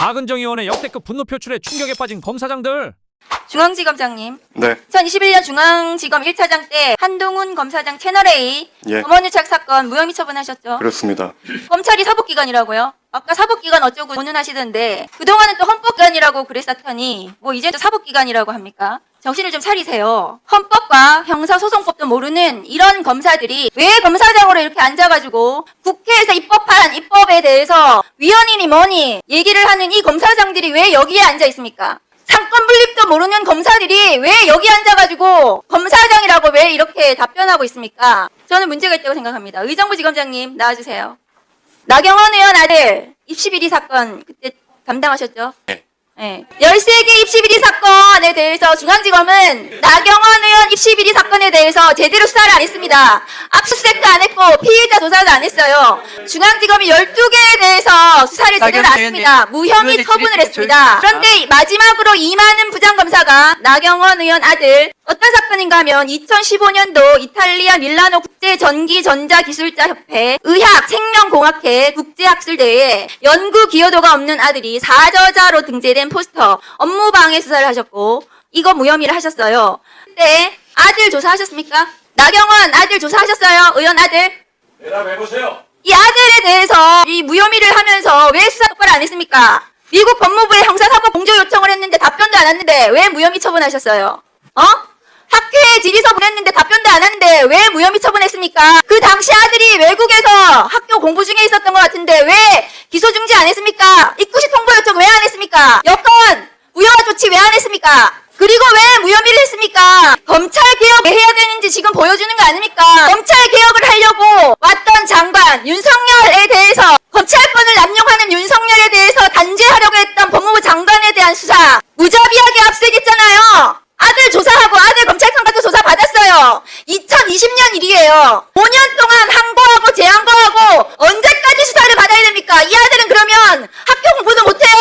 박은정 의원의 역대급 분노 표출에 충격에 빠진 검사장들. 중앙지검장님, 네, 2021년 중앙지검 1차장 때 한동훈 검사장 채널A 예. 검언유착 사건 무혐의 처분하셨죠? 그렇습니다. 검찰이 사법기관이라고요? 아까 사법기관 어쩌고 논문하시던데 그동안은 또 헌법기관이라고 그랬었더니 뭐 이제 또 사법기관이라고 합니까? 정신을 좀 차리세요. 헌법과 형사소송법도 모르는 이런 검사들이 왜 검사장으로 이렇게 앉아가지고 국회에서 입법한 입법에 대해서 위헌이니 뭐니 얘기를 하는 이 검사장들이 왜 여기에 앉아 있습니까? 상권 분립도 모르는 검사들이 왜 여기 앉아가지고 검사장이라고 왜 이렇게 답변하고 있습니까? 저는 문제가 있다고 생각합니다. 의정부 지검장님 나와주세요. 나경원 의원 아들 입시 비리 사건 그때 담당하셨죠? 네. 네. 13개 입시 비리 사건에 대해서 중앙지검은 나경원 의원 입시 비리 사건에 대해서 제대로 수사를 안 했습니다. 압수수색도 안 했고 피의자 조사도 안 했어요. 중앙지검이 12개에 대해서 수사를 제대로 안 했습니다. 무혐의 처분을 했습니다. 그런데 마지막으로 이만은 부장검사가 나경원 의원 아들 어떤 사건인가 하면 2015년도 이탈리아 밀라노 국제 전기 전자 기술자 협회 의학 생명공학회 국제학술대회에 연구 기여도가 없는 아들이 사저자로 등재된 포스터 업무방해 수사를 하셨고 이거 무혐의를 하셨어요. 근데 아들 조사하셨습니까? 나경원 아들 조사하셨어요? 의원 아들? 대답해보세요. 이 아들에 대해서 이 무혐의를 하면서 왜 수사 똑바로 안 했습니까? 미국 법무부에 형사사법 공조 요청을 했는데 답변도 안 했는데 왜 무혐의 처분하셨어요? 어? 학회에 질의서 보냈는데 답변도 안 했는데 왜 무혐의 처분했습니까? 그 당시 아들이 외국에서 학교 공부 중에 있었던 것 같은데 왜 기소 중지 안 했습니까? 입구시 통보 요청 왜 안 했습니까? 여권 무효화 조치 왜 안 했습니까? 그리고 왜 무혐의를 했습니까? 검찰 개혁 왜 해야 되는지 지금 보여주는 거 아닙니까? 검찰 개혁을 하려고 왔던 장관 윤석열에 대해서 검찰권을 남용하는 윤석열에 대해서 단죄하려고 했던 법무부 장관에 대한 수사 무자비하게 압수했잖아요. 아들 조사하고 아들 검 2020년 일이에요. 5년 동안 항고하고 재항고하고 언제까지 수사를 받아야 됩니까? 이 아들은 그러면 학교 공부도 못해요?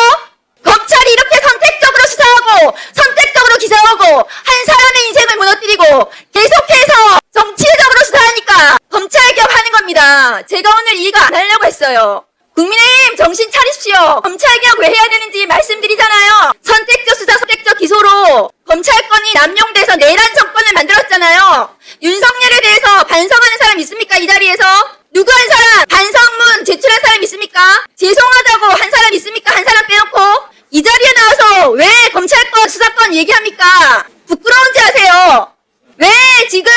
검찰이 이렇게 선택적으로 수사하고 선택적으로 기소하고 한 사람의 인생을 무너뜨리고 계속해서 정치적으로 수사하니까 검찰 개혁하는 겁니다. 제가 오늘 이거 안 하려고 했어요. 국민의힘 정신 차리십시오. 검찰 개혁 왜 해야 되는지 말씀드리잖아요. 선택 검찰권이 남용돼서 내란 정권을 만들었잖아요. 윤석열에 대해서 반성하는 사람 있습니까? 이 자리에서 누구 한 사람 반성문 제출한 사람 있습니까? 죄송하다고 한 사람 있습니까? 한 사람 빼놓고 이 자리에 나와서 왜 검찰권 수사권 얘기합니까? 부끄러운지 아세요? 왜 지금